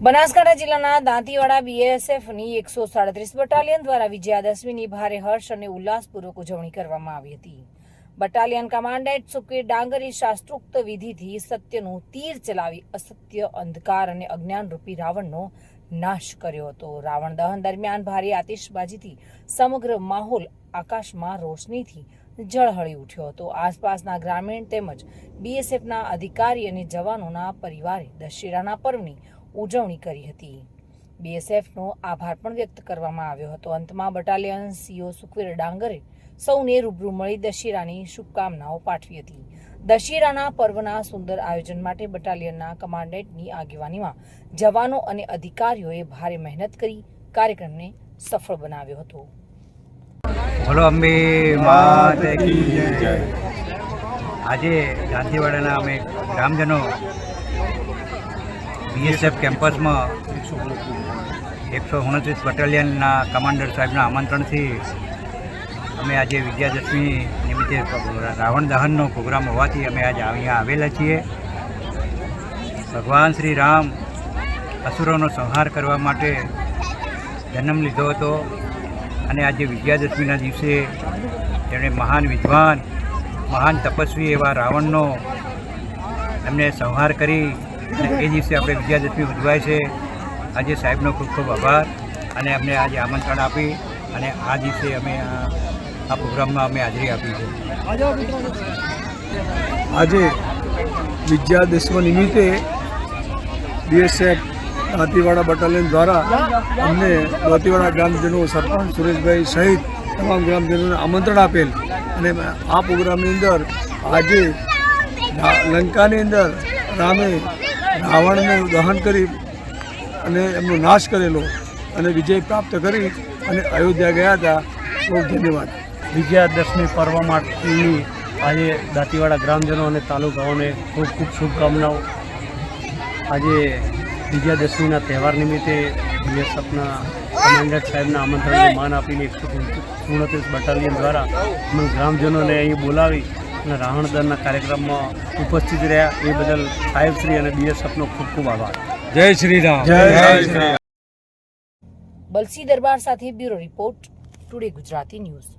બનાસકાંઠા જિલ્લાના દાંતીવાડા બીએસએફની એકસો સાડત્રીસ બટાલિયન દ્વારા વિજયાદશમીની ભારે હર્ષ અને ઉલ્લાસપૂર્વક ઉજવણી કરવામાં આવી હતી. બટાલિયન કમાન્ડન્ટ સુખવીર ડાંગરી શાસ્ત્રોક્ત વિધિથી સત્યનું તીર ચલાવી અસત્ય, અંધકાર અને અજ્ઞાનરૂપી રાવણનો નાશ કર્યો હતો. રાવણ દહન દરમિયાન ભારે આતિશબાજીથી સમગ્ર માહોલ આકાશમાં રોશનીથી ઝળહળી ઉઠ્યો હતો. આસપાસના ગ્રામીણ તેમજ બીએસએફના અધિકારી અને જવાનોના પરિવારે દશેરાના પર્વની ઉજવણી કરી હતી. બીએસએફનો આભાર પણ વ્યક્ત કરવામાં આવ્યો હતો. અંતમાં બટાલિયન સીઓ સુખવીર ડાંગરે સૌને રૂબરૂ મળી દશેરાની શુભકામનાઓ પાઠવી હતી. દશેરાના પર્વના સુંદર આયોજન માટે બટાલિયનના કમાન્ડન્ટની આગેવાનીમાં જવાનો અને અધિકારીઓએ ભારે મહેનત કરી કાર્યક્રમને સફળ બનાવ્યો હતો. બોલો અંબે આજે ગાંધીવાડાના અમે ગ્રામજનો બીએસએફ કેમ્પસમાં એકસો ઓગણત્રીસ બટાલિયનના કમાન્ડર સાહેબના આમંત્રણથી અમે આજે વિજયાદશમી નિમિત્તે રાવણ દહનનો પ્રોગ્રામ હોવાથી અમે આજે અહીંયા આવેલા છીએ. ભગવાન શ્રી રામ અસુરોનો સંહાર કરવા માટે જન્મ લીધો હતો અને આજે વિજયાદશમીના દિવસે તેમણે મહાન વિદ્વાન, મહાન તપસ્વી એવા રાવણનો એમને સંહાર કરી અને એ દિવસે આપણે વિજયાદશમી ઉજવાય છે. આજે સાહેબનો ખૂબ ખૂબ આભાર અને અમને આજે આમંત્રણ આપી અને આ દિવસે અમે આ પ્રોગ્રામમાં અમે હાજરી આપી છે. આજે વિજયાદશમી નિમિત્તે બીએસએફ દાંતીવાડા બટાલિયન દ્વારા અમને દાંતીવાડા ગ્રામજનો સરપંચ સુરેશભાઈ સહિત તમામ ગ્રામજનોને આમંત્રણ આપેલ અને આ પ્રોગ્રામની અંદર આજે લંકાની અંદર રામે રાવણને દહન કરી અને એમનો નાશ કરેલો અને વિજય પ્રાપ્ત કરી અને અયોધ્યા ગયા હતા બહુ ધન્યવાદ વિજયાદશમી પર્વ માટેની આજે દાંતીવાડા ગ્રામજનો અને તાલુકાઓને ખૂબ ખૂબ શુભકામનાઓ આજે વિજયાદશમીના તહેવાર નિમિત્તે બીએસએફના કમાન્ડર સાહેબના આમંત્રણને માન આપીને એકસો સુડત્રીસ બટાલિયન દ્વારા ગ્રામજનોને અહીં બોલાવી અને રાહણદાનના કાર્યક્રમમાં ઉપસ્થિત રહ્યા એ બદલ સાહેબ શ્રી અને બીએસએફનો ખૂબ ખૂબ આભાર. જય શ્રી રામ. જય બલસી દરબાર સાથે bureau report today Gujarati news.